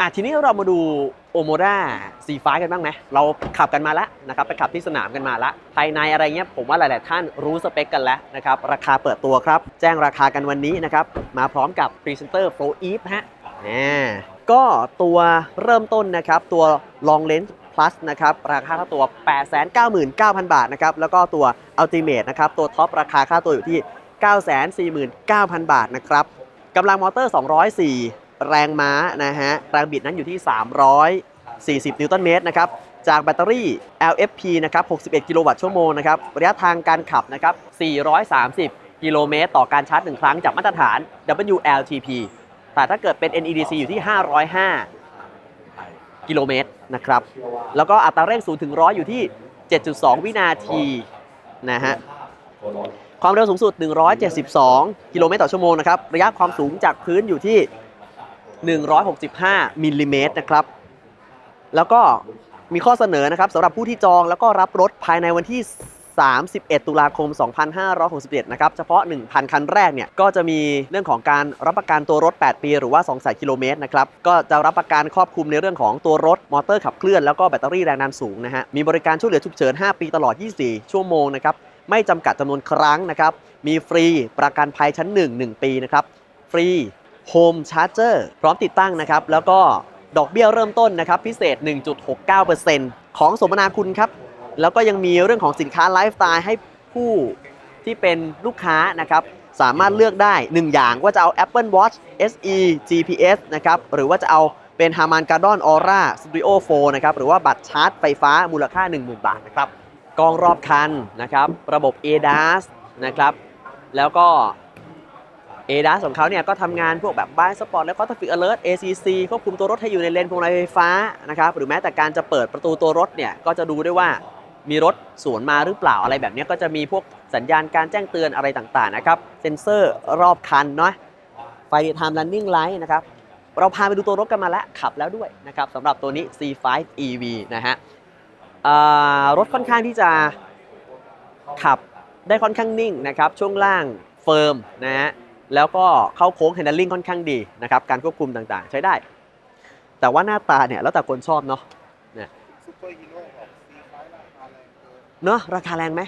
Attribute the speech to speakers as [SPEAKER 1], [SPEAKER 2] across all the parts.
[SPEAKER 1] อะทีนี้เรามาดูโอโมด้าสีฟ้ากันบ้างไหมเราขับกันมาแล้วนะครับไปขับที่สนามกันมาแล้วภายในอะไรเงี้ยผมว่าหลาย ๆ ท่านรู้สเปคกันแล้วนะครับราคาเปิดตัวครับ แจ้งราคากันวันนี้นะครับมาพร้อมกับพรีเซนเตอร์ Pro Eve ฮะอ่าก็ตัวเริ่มต้นนะครับตัว Long Range Plus นะครับราคาค่าตัว 899,000 บาทนะครับแล้วก็ตัว Ultimate นะครับตัวท็อปราคาค่าตัวอยู่ที่ 949,000 บาทนะครับกำลังมอเตอร์ 204 แรงม้านะฮะแรงบิดนั้นอยู่ที่ 340 นิวตันเมตรนะครับจากแบตเตอรี่ LFP นะครับ 61 กิโลวัตต์ชั่วโมงนะครับ ระยะทางการขับนะครับ 430 กิโลเมตร ต่อการชาร์จ 1 ครั้งจากมาตรฐาน WLTP แต่ถ้าเกิดเป็น NEDC อยู่ที่ 505 กิโลเมตรนะครับ แล้วก็อัตราเร่ง 0 ถึง 100 อยู่ที่ 7.2 วินาทีนะฮะ ความเร็วสูงสุด 172 กิโลเมตรต่อชั่วโมงนะครับ ระยะความสูงจากพื้นอยู่ที่ 165มิลลิเมตรนะครับ แล้วก็มีข้อเสนอนะครับสำหรับผู้ที่จองแล้วก็รับรถภายในวันที่ 31 ตุลาคม 2567 นะครับ เฉพาะ 1,000 คันแรกเนี่ย ก็จะมีเรื่องของการรับประกันตัวรถ 8 ปี หรือว่า2สายกิโลเมตรนะครับ ก็จะรับประกันครอบคลุมในเรื่องของตัวรถ มอเตอร์ขับเคลื่อน แล้วก็แบตเตอรี่แรงดันสูงนะฮะ มีบริการช่วยเหลือฉุกเฉิน 5 ปีตลอด 24 ชั่วโมงนะครับ ไม่จำกัดจำนวนครั้งนะครับ มีฟรีประกันภัยชั้น 1 1 ปีนะครับ ฟรี โฮมชาร์เจอร์พร้อมติดตั้งนะครับ แล้วก็ดอกเบี้ยเริ่มต้นนะครับ พิเศษ 1.69%ของสมนาคุณครับ แล้วก็ยังมีเรื่องของสินค้าไลฟ์สไตล์ให้ผู้ที่เป็นลูกค้านะครับ สามารถเลือกได้ 1 อย่างว่าจะเอา Apple Watch SE GPS นะครับ หรือว่าจะเอาเป็น Harman Kardon Aura Studio 4นะครับ หรือว่าบัตรชาร์จไฟฟ้ามูลค่า 10,000 บาทนะครับกล้องรอบคันนะครับ ระบบ ADAS นะครับ แล้วก็ ADAS ของเขาเนี่ยก็ทำงานพวกแบบ Blind Spot แล้วก็ Traffic Alert ACC ควบคุมตัวรถให้อยู่ในเลนพวงมาลัยไฟฟ้านะครับหรือแม้แต่การจะเปิดประตูตัวรถเนี่ยก็จะดูด้วยว่ามีรถสวนมาหรือเปล่าอะไรแบบนี้ก็จะมีพวกสัญญาณการแจ้งเตือนอะไรต่างๆนะครับเซ็นเซอร์รอบคันเนาะไฟ Time Running Light นะครับเราพาไปดูตัวรถกันมาแล้วขับแล้วด้วยนะครับสำหรับตัวนี้ C5 EV นะฮะรถค่อนข้างที่จะขับได้ค่อนข้างนิ่งนะครับช่วงล่างเฟิร์มนะฮะ แล้วก็เข้าโค้ง handling ค่อนข้างดีนะครับ การควบคุมต่างๆ ใช้ได้ แต่ว่าหน้าตาเนี่ยแล้วแต่คนชอบเนาะ
[SPEAKER 2] ซูเปอร์ฮีโร่ของซีไฟราคาแรงเนาะ
[SPEAKER 1] ราคาแรงไหม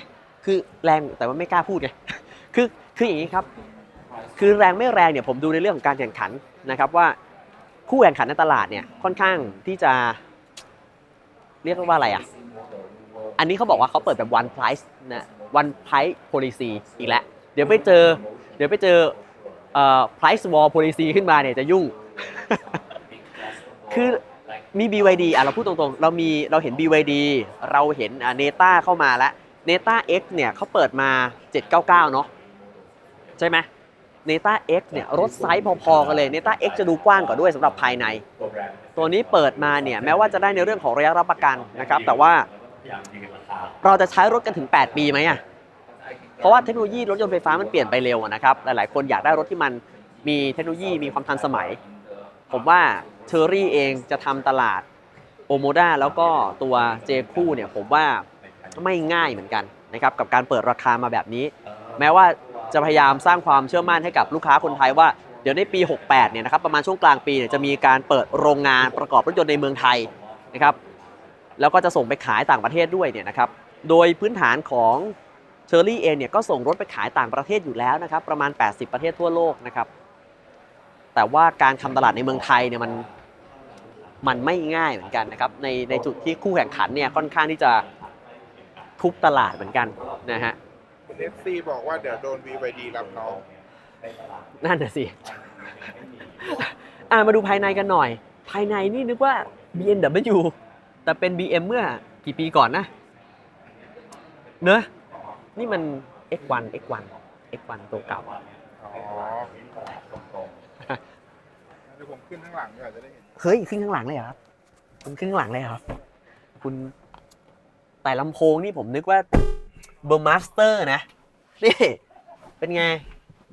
[SPEAKER 1] คือแรงแต่ว่าไม่กล้าพูดไงคือคืออย่างนี้ครับ คือแรงไม่แรงเนี่ยผมดูในเรื่องของการแข่งขันนะครับว่าคู่แข่งขันในตลาดเนี่ยค่อนข้างที่จะ เรียกว่าอะไรอะ อันนี้เขาบอกว่าเขาเปิดแบบ one price นะ one price policy อีกแล้ว เดี๋ยวไปเจอ เดี๋ยวไปเจอ price war policy ขึ้นมาเนี่ยจะยุ่ง คือมี BYD อะเราพูดตรงๆ เรามีเราเห็น BYD เราเห็นอ่า Neta เข้ามาแล้ว Neta X เนี่ยเขาเปิดมา 799 เนาะใช่ไหม Neta X เนี่ยรถไซส์พอๆกันเลย Neta X จะดูกว้างกว่าด้วยสำหรับภายใน ตัวนี้เปิดมาเนี่ยแม้ว่าจะได้ในเรื่องของระยะรับประกันนะครับ แต่ว่าเราจะใช้รถกันถึง 8 ปีไหมอะ เพราะว่าเทคโนโลยีรถยนต์ไฟฟ้ามันเปลี่ยนไปเร็วนะครับ หลายๆ คนอยากได้รถที่มันมีเทคโนโลยีมีความทันสมัย ผมว่าเชอรี่เองจะทำตลาดโอโมดาแล้วก็ตัวเจคู่เนี่ยผมว่าไม่ง่ายเหมือนกันนะครับกับการเปิดราคามาแบบนี้ แม้ว่าจะพยายามสร้างความเชื่อมั่นให้กับลูกค้าคนไทยว่า เดี๋ยวในปี 68 เนี่ยนะครับประมาณช่วงกลางปีเนี่ยจะมีการเปิดโรงงานประกอบรถยนต์ในเมืองไทยนะครับแล้วก็จะส่งไปขายต่างประเทศด้วยเนี่ยนะครับโดยพื้นฐานของ เชอรี่เองเนี่ยก็ส่งรถไปขายต่างประเทศอยู่แล้วนะครับประมาณ 80 ประเทศทั่วโลกนะครับแต่ว่าการทำตลาดในเมืองไทยเนี่ยมันมันไม่ง่ายเหมือนกันนะครับในในจุดที่คู่แข่งขันเนี่ยค่อนข้างที่จะทุบตลาดเหมือนกันนะฮะ
[SPEAKER 2] คุณเอฟซีบอกว่าเดี๋ยวโดน BYD รับน้อง
[SPEAKER 1] นั่นน่ะสิอ่ามาดูภายในกันหน่อย ภายในนี่นึกว่า BMW แต่เป็น BM เมื่อกี่ปีก่อนนะเนอะ นี่มัน X1 X1 X1 ตัวเก่า
[SPEAKER 2] อ๋อเดี๋ยวผมขึ้นข้างหลังดีกว่าจะได้เห็น
[SPEAKER 1] เฮ้ยขึ้นข้างหลังเลยเหรอครับคุณขึ้นข้างหลังเลยเหรอครับ คุณแต่ลำโพงนี่ผมนึกว่าเบอร์มาสเตอร์นะ นี่ เป็นไง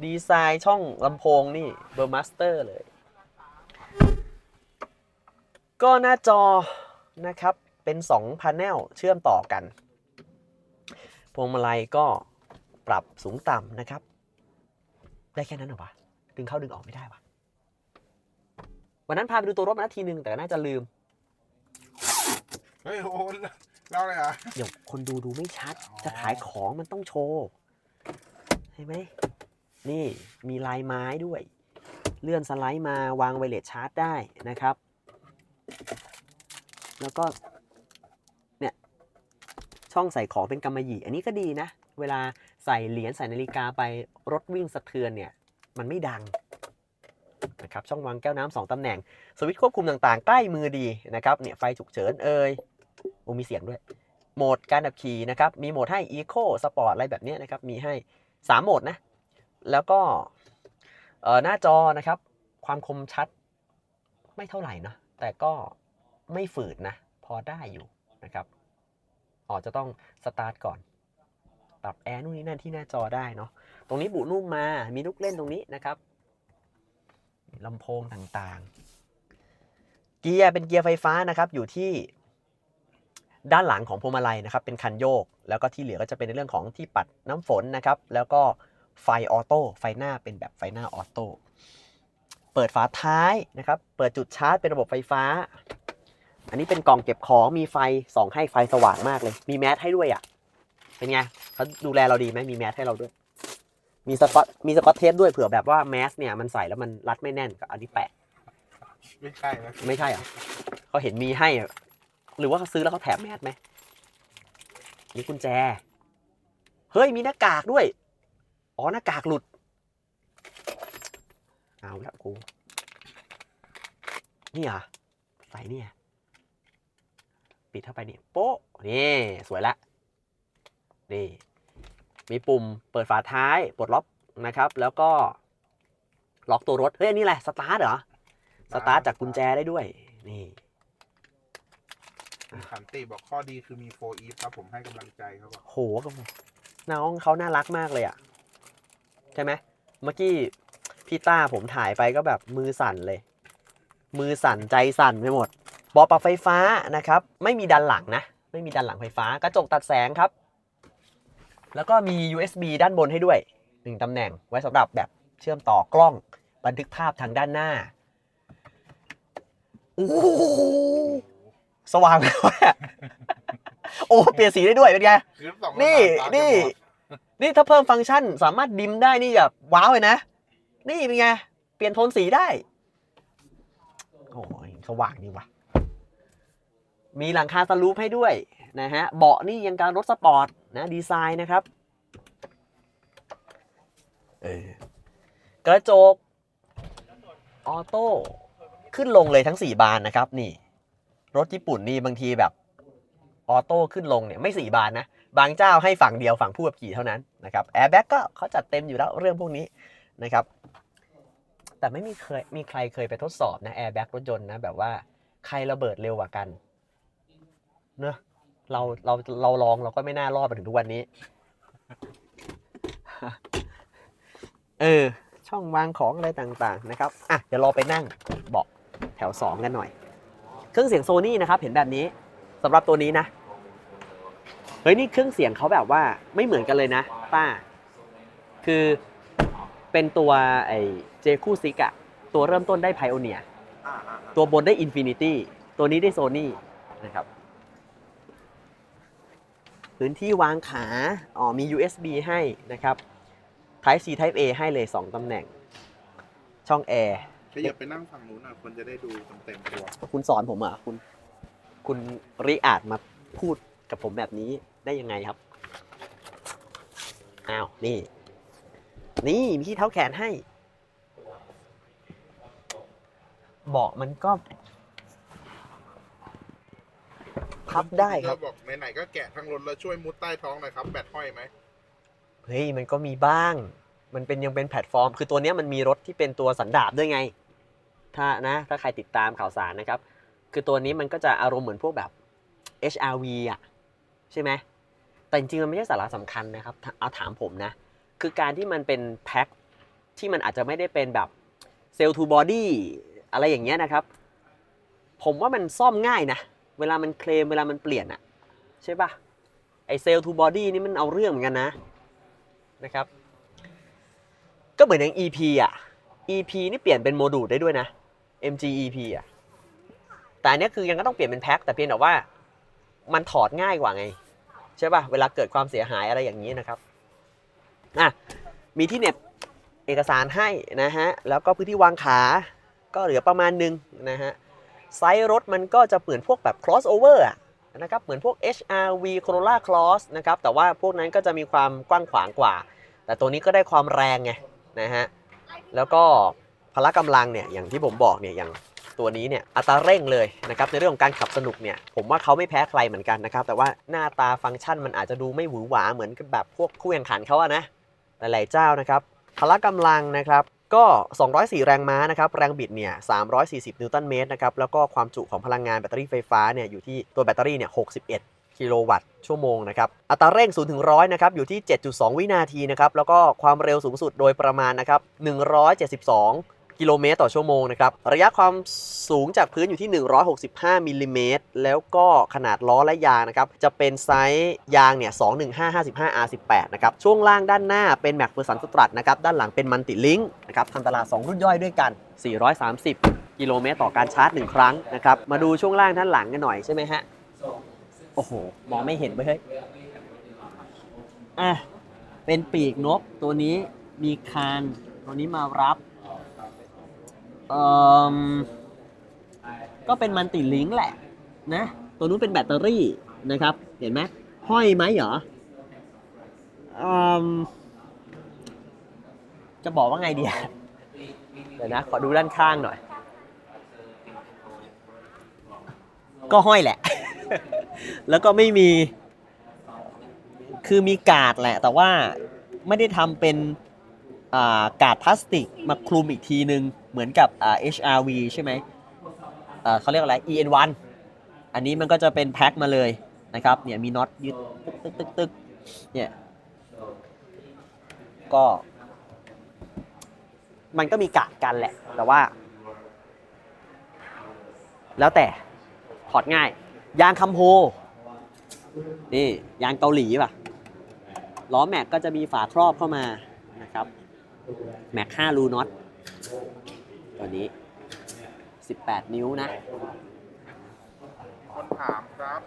[SPEAKER 1] ดีไซน์ช่องลำโพงนี่เบอร์มาสเตอร์เลย ก็หน้าจอนะครับเป็น2 Panel เชื่อมต่อกัน พวงมาลัยก็ปรับสูงต่ำนะครับ ได้แค่นั้นเหรอวะดึงเข้าดึงออกไม่ได้วะวันนั้นพาไปดูตัวรถมาแล้วทีนึงแต่น่าจะลืม
[SPEAKER 2] เฮ้ยโอ้เล่าเลยเหรอะ
[SPEAKER 1] เดี๋ยวคนดูดูไม่ชัด
[SPEAKER 2] อ๋อ
[SPEAKER 1] จะขายของมันต้องโชว์ใช่ไหมนี่มีลายไม้ด้วย เลื่อนสไลด์มาวางไวเลสชาร์จได้นะครับ แล้วก็เนี่ย ช่องใส่ของเป็นกำมะหยี่ อันนี้ก็ดีนะ เวลาใส่เหรียญใส่นาฬิกาไปรถวิ่งสะเทือนเนี่ย มันไม่ดังนะครับช่องวางแก้วน้ำสองตำแหน่ง สวิตช์ควบคุมต่างๆ ใกล้มือดีนะครับเนี่ยไฟฉุกเฉินเอ่ยโอ้มีเสียงด้วย โหมดการขับขี่นะครับ มีโหมดให้ Eco Sport อะไรแบบนี้นะครับ มีให้ 3 โหมดนะ แล้วก็หน้าจอนะครับ ความคมชัดไม่เท่าไหร่นะแต่ก็ไม่ฝืดนะ พอได้อยู่นะครับ อ๋อจะต้องสตาร์ทก่อนปรับแอร์นู่นนี่นั่นที่หน้าจอได้เนาะตรงนี้บุนุ่มมามีลูกเล่นตรงนี้นะครับลำโพงต่างๆ เกียร์เป็นเกียร์ไฟฟ้านะครับ อยู่ที่ด้านหลังของพวงมาลัยนะครับ เป็นคันโยก แล้วก็ที่เหลือก็จะเป็นในเรื่องของที่ปัดน้ำฝนนะครับ แล้วก็ไฟออโต้ไฟหน้าเป็นแบบไฟหน้าออโต้เปิดฝาท้ายนะครับ เปิดจุดชาร์จเป็นระบบไฟฟ้า อันนี้เป็นกล่องเก็บของมีไฟส่องให้ไฟสว่างมากเลย มีแมสให้ด้วยอะ เป็นไงเขาดูแลเราดีไหมมีแมสให้เราด้วย มีสกอตมีสกอตเทปด้วยเผื่อแบบว่าแมสเนี่ยมันใส่แล้วมันรัดไม่แน่นก็อันนี้แปะ
[SPEAKER 2] ไม่ใช่นะ
[SPEAKER 1] ไม่ใช่เหรอเขาเห็นมีให้อะหรือว่าเขาซื้อแล้วเขาแถมแมสไหมนี่กุญแจ เฮ้ยมีหน้ากากด้วย อ๋อหน้ากากหลุด เอาละกู นี่เหรอใส่เนี่ย ปิดเข้าไปนี่โป๊ะนี่สวยละนี่มีปุ่มเปิดฝาท้ายปลดล็อกนะครับ แล้วก็ล็อกตัวรถ เฮ้ยอันนี่แหละสตาร์ทเหรอสตาร์ทจากกุญแจได้ด้วย นี่
[SPEAKER 2] คุณขันติบอกข้อดีคือมีโฟอีฟครับผมให้กำลังใจเขาบอก
[SPEAKER 1] โหก็น้องเขาน่ารักมากเลยอะใช่ไหมเมื่อกี้พี่ต้าผมถ่ายไปก็แบบมือสั่นเลย มือสั่นใจสั่นไปหมดเบาะปรับไฟฟ้านะครับ ไม่มีดันหลังนะ ไม่มีดันหลังไฟฟ้ากระจกตัดแสงครับ แล้วก็มี USB ด้านบนให้ด้วยหนึ่งตำแหน่งไว้สำหรับแบบเชื่อมต่อกล้องบันทึกภาพทางด้านหน้าโอ้โหสว่างเลยอะโอ้เปลี่ยนสีได้ด้วยเป็นไง
[SPEAKER 2] คือสอง
[SPEAKER 1] นี่
[SPEAKER 2] ตา
[SPEAKER 1] นี่
[SPEAKER 2] จะบอด
[SPEAKER 1] นี่ถ้าเพิ่มฟังก์ชันสามารถดิมได้นี่แบบว้าวเลยนะ นี่เป็นไง เปลี่ยนโทนสีได้ โอ้ยสว่างดีว่ะ มีหลังคาสลูปให้ด้วยนะฮะเบาะนี่ยังการรถสปอร์ตนะดีไซน์นะครับกระจกออโต้ขึ้นลงเลยทั้ง 4 บานนะครับนี่ รถญี่ปุ่นนี่บางทีแบบออโต้ขึ้นลงเนี่ยไม่ 4 บานนะ บางเจ้าให้ฝั่งเดียวฝั่งผู้ขับขี่เท่านั้นนะครับแอร์แบ็กก็เขาจัดเต็มอยู่แล้วเรื่องพวกนี้นะครับ แต่ไม่มีเคยมีใครเคยไปทดสอบนะแอร์แบ็กรถยนต์นะแบบว่าใครระเบิดเร็วกว่ากัน เนอะเราเราเราลองเราก็ไม่น่ารอดมาถึงทุกวันนี้ เออ ช่องวางของอะไรต่างๆ นะครับ อะ เดี๋ยวเราไปนั่งเบาะแถว 2 กันหน่อย เครื่องเสียงโซนี่นะครับ เห็นแบบนี้สำหรับตัวนี้นะ เฮ้ย นี่เครื่องเสียงเขาแบบว่าไม่เหมือนกันเลยนะ ป้า คือเป็นตัวไอ้เจคูซิกอะตัวเริ่มต้นได้ไพโอเนีย
[SPEAKER 2] อ่าอ่า
[SPEAKER 1] ตัวบนได้อินฟินิตี้ตัวนี้ได้โซนี่นะครับ พื้นที่วางขาอ๋อมี USB ให้นะครับ Type C Type A ให้เลย 2ตำแหน่ง ช่องแอร์
[SPEAKER 2] ขยับไปนั่งฝั่งนู้นหน่อยคนจะได้ดูเต็มๆตัว
[SPEAKER 1] คุณสอนผมเหรอะคุณ คุณริอาจมาพูดกับผมแบบนี้ได้ยังไงครับ อ้าว นี่ นี่มีที่เท้าแขนให้ เบาะมันก็ พับได้ครับ
[SPEAKER 2] เาบอกไหนๆก็แกะทั้งรถแล้วช่วยมุดใต้ท้องหน่อยครับแบตห้อยไหม
[SPEAKER 1] เฮ้ยมันก็มีบ้าง มันเป็นยังเป็นแพลตฟอร์ม คือตัวเนี้ยมันมีรถที่เป็นตัวสันดาปด้วยไง ถ้านะ ถ้าใครติดตามข่าวสารนะครับ คือตัวนี้มันก็จะอารมณ์เหมือนพวกแบบ HRV อะใช่ไหมแต่จริงๆมันไม่ใช่สาระสำคัญนะครับ เอาถามผมนะ คือการที่มันเป็นแพ็คที่มันอาจจะไม่ได้เป็นแบบเซล l ์ทูบอดี้อะไรอย่างเงี้ยนะครับ ผมว่ามันซ่อมง่ายนะ เวลามันเคลมเวลามันเปลี่ยนอะใช่ปะไอเซล l ์ทูบอดี้นี่มันเอาเรื่องเหมือนกันนะนะครับ ก็เหมือนอย่าง EP อะ EP นี่เปลี่ยนเป็นโมดูลได้ด้วยนะ MGEP อะแต่อันนี้คือยังก็ต้องเปลี่ยนเป็นแพ็คแต่เพียงแต่ว่ามันถอดง่ายกว่าไง ใช่ป่ะเวลาเกิดความเสียหายอะไรอย่างนี้นะครับอะมีที่เน็บเอกสารให้นะฮะ แล้วก็พื้นที่วางขา ก็เหลือประมาณหนึงนะฮะ ไซส์รถมันก็จะเหมือนพวกแบบ crossover นะครับเหมือนพวก HRV Corolla Cross นะครับแต่ว่าพวกนั้นก็จะมีความกว้างขวางกว่า แต่ตัวนี้ก็ได้ความแรงไงนะฮะแล้วก็พละกำลังเนี่ยอย่างที่ผมบอกเนี่ยอย่างตัวนี้เนี่ยอัตราเร่งเลยนะครับในเรื่องของการขับสนุกเนี่ยผมว่าเขาไม่แพ้ใครเหมือนกันนะครับแต่ว่าหน้าตาฟังก์ชันมันอาจจะดูไม่หวือหวาเหมือนกับแบบพวกคู่แข่งขันเขาอะนะหลายๆเจ้านะครับพละกำลังนะครับ ก็ 204 แรงม้านะครับ แรงบิดเนี่ย 340 นิวตันเมตรนะครับ แล้วก็ความจุของพลังงานแบตเตอรี่ไฟฟ้าเนี่ย อยู่ที่ตัวแบตเตอรี่เนี่ย 61 กิโลวัตต์ชั่วโมงนะครับ อัตราเร่ง 0 ถึง 100 นะครับ อยู่ที่ 7.2 วินาทีนะครับ แล้วก็ความเร็วสูงสุดโดยประมาณนะครับ 172 กิโลเมตรต่อชั่วโมงนะครับ ระยะความสูงจากพื้นอยู่ที่ 165มิลลิเมตรแล้วก็ขนาดล้อและยางนะครับ จะเป็นไซส์ยางเนี่ย 215 55 R18 นะครับ ช่วงล่างด้านหน้าเป็นแม็กเฟอร์สันสตรัทนะครับ ด้านหลังเป็นมันติลิงนะครับทำตลาด 2 รุ่นย่อยด้วยกัน 430 กิโลเมตรต่อการชาร์จ 1 ครั้งนะครับ มาดูช่วงล่างด้านหลังกันหน่อยใช่ไหมฮะ โอ้โห มองไม่เห็นไปเฮ้ยอะเป็นปีกนกตัวนี้มีคานตัวนี้มารับ เอ่อก็เป็นมันติลิงแหละนะ ตัวนู้นเป็นแบตเตอรี่นะครับ เห็นไหมห้อยไหมเหรอจะบอกว่าไงดีเดี๋ยวนะ ขอดูด้านข้างหน่อย ก็ห้อยแหละ แล้วก็ไม่มี คือมีกาดแหละ แต่ว่าไม่ได้ทำเป็น กาดพลาสติกมาคลุมอีกทีนึง เหมือนกับ HRV ใช่ไหมเขาเรียกอะไร EN1 อันนี้มันก็จะเป็นแพ็คมาเลยนะครับเนี่ยมีน็อตยึดตึกตึกตึกตึกเนี่ยก็ มันก็มีกาดกันแหละ แต่ว่า แล้วแต่ถอดง่าย ยางคัมโฮนี่ยางเกาหลีป่ะล้อแม็กก็จะมีฝาครอบเข้ามานะครับ แม็ก5รูน็อตตัวนี้ 18 นิ้วนะ
[SPEAKER 2] คนถามครับ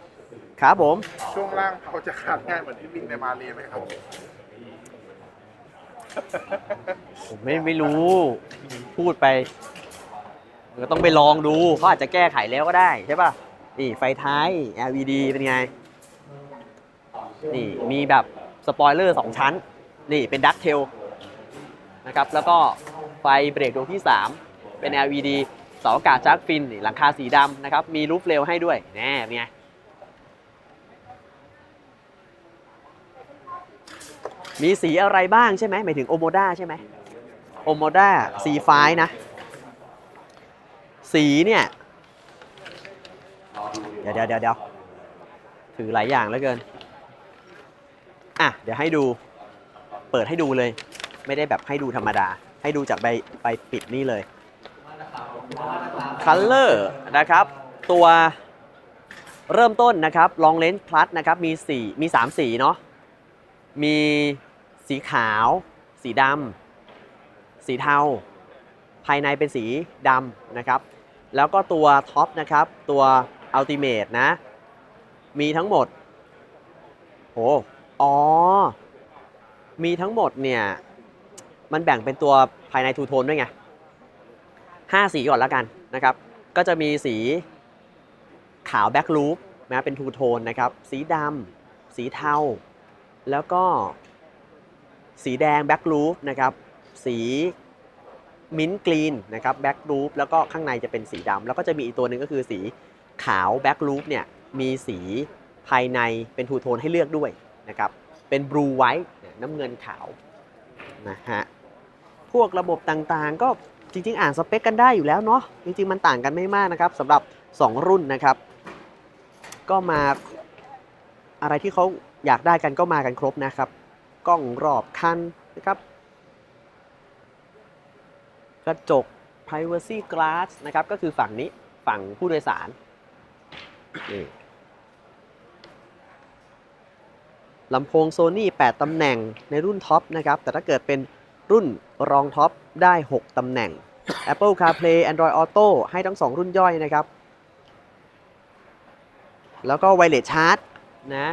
[SPEAKER 1] ครับผม
[SPEAKER 2] ช่วงล่างเขาจะขาดง่ายเหมือนที่วิ่งในมาเรียไหมครับ
[SPEAKER 1] ผมไม่ไม่รู้ พูดไปก็ต้องไปลองดูเขาอาจจะแก้ไขแล้วก็ได้ใช่ป่ะ นี่ไฟท้าย LED เป็นไง นี่มีแบบสปอยเลอร์2ชั้น นี่เป็นดักเทล นะครับแล้วก็ไฟเบรกดวงที่ 3 เป็น LED เสาอากาศชาร์กฟินหลังคาสีดำนะครับมีรูฟเรลให้ด้วยแน่เป็นไงมีสีอะไรบ้างใช่ไหมหมายถึงโอโมด้าใช่ไหมโอโมด้าสีฟ้ายนะ สีเนี่ย เดี๋ยวเดี๋ยวเดี๋ยวเดี๋ยวถือหลายอย่างแล้วเกิน อะ เดี๋ยวให้ดู เปิดให้ดูเลย ไม่ได้แบบให้ดูธรรมดา ให้ดูจากใบใบปิดนี่เลยคัลเลอร์นะครับ ตัวเริ่มต้นนะครับลองเลนส์พลัสนะครับมีสีมี 3 สีเนาะมีสีขาว สีดำสีเทา ภายในเป็นสีดำนะครับ แล้วก็ตัวท็อปนะครับ ตัวอัลติเม e นะ มีทั้งหมดโหอ๋อ มีทั้งหมดเนี่ย มันแบ่งเป็นตัวภายในทูโทนด้วยไงห้าสีก่อนแล้วกันนะครับ ก็จะมีสีขาวแบ็กลูปนะเป็นทูโทนนะครับ สีดำสีเทา แล้วก็สีแดงแบ็กลูปนะครับ สีมิ้นท์กรีนนะครับแบ็กลูปแล้วก็ข้างในจะเป็นสีดำแล้วก็จะมีอีกตัวหนึ่งก็คือสีขาวแบ็กลูปเนี่ยมีสีภายในเป็นทูโทนให้เลือกด้วยนะครับ เป็นบลูไวท์น้ำเงินขาวนะฮะ พวกระบบต่างๆ ก็จริงๆ อ่านสเปคกันได้อยู่แล้วเนาะจริงๆ มันต่างกันไม่มากนะครับสำหรับ 2 รุ่นนะครับ ก็มาอะไรที่เขาอยากได้กันก็มากันครบนะครับ กล้องรอบคันนะครับ กระจก privacy glass นะครับ ก็คือฝั่งนี้ฝั่งผู้โดยสารนี่ลำโพง Sony 8ตำแหน่งในรุ่นท็อปนะครับ แต่ถ้าเกิดเป็น รุ่นรองท็อปได้ 6 ตำแหน่ง Apple CarPlay Android Auto ให้ทั้ง 2 รุ่นย่อยนะครับ แล้วก็ไวเลสชาร์จนะ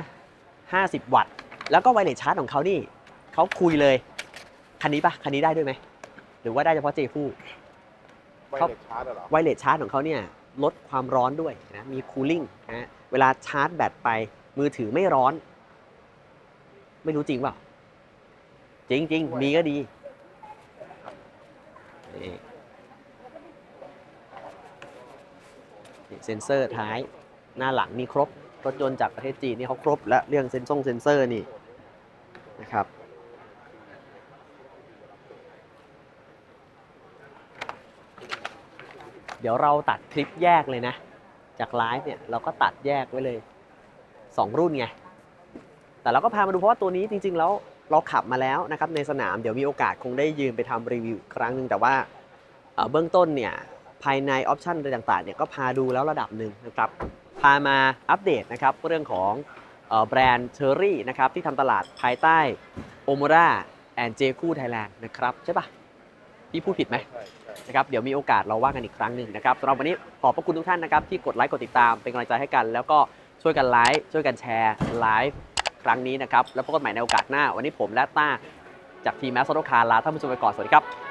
[SPEAKER 1] 50 วัตต์ แล้วก็ไวเลสชาร์จของเขานี่เขาคุยเลย คันนี้ปะคันนี้ได้ด้วยไหม หรือว่าได้เฉพาะเจฟู
[SPEAKER 2] ไวเลสชาร์จเหรอ
[SPEAKER 1] ไวเลสชาร์จของเขาเนี่ยลดความร้อนด้วยนะ มีคูลิ่งนะฮะเวลาชาร์จแบตไปมือถือไม่ร้อน ไม่รู้จริงเปล่าจริงจริงๆมีก็ดีนี่นี่ เซ็นเซอร์ท้ายหน้าหลังมีครบ รถยนต์จากประเทศจีนนี่เขาครบ และเรื่องเซนซ่งเซ็นเซอร์นี่นะครับเดี๋ยวเราตัดคลิปแยกเลยนะ จากไลฟ์เนี่ยเราก็ตัดแยกไว้เลย 2 รุ่นไง แต่เราก็พามาดูเพราะว่าตัวนี้จริง ๆ แล้ว เราขับมาแล้วนะครับในสนามเดี๋ยวมีโอกาสคงได้ยืมไปทำรีวิวอีกครั้งหนึ่งแต่ว่าเบื้องต้นเนี่ยภายในออปชันอะไรต่างๆเนี่ยก็พาดูแล้วระดับหนึ่งนะครับพามาอัปเดตนะครับเรื่องของแบรนด์เชอรี่นะครับที่ทำตลาดภายใต้โอม r ราแอนเจคูไทยแลนด์นะครับใช่ปะพี่พูดผิดไหมนะครับเดี๋ยวมีโอกาสเราว่ากันอีกครั้งหนึ่งนะครับสำหรับวันนี้ขอบพระคุณทุกท่านนะครับที่กดไลค์กดติดตามเป็นกำลังใจให้กัน แล้วก็ช่วยกันไลค์ช่วยกันแชร์ไลฟ์ ครั้งนี้นะครับ แล้วพบกันใหม่ในโอกาสหน้า วันนี้ผมและต้าจากทีมแมสโซโลคาลาท่านผู้ชมไปก่อน สวัสดีครับ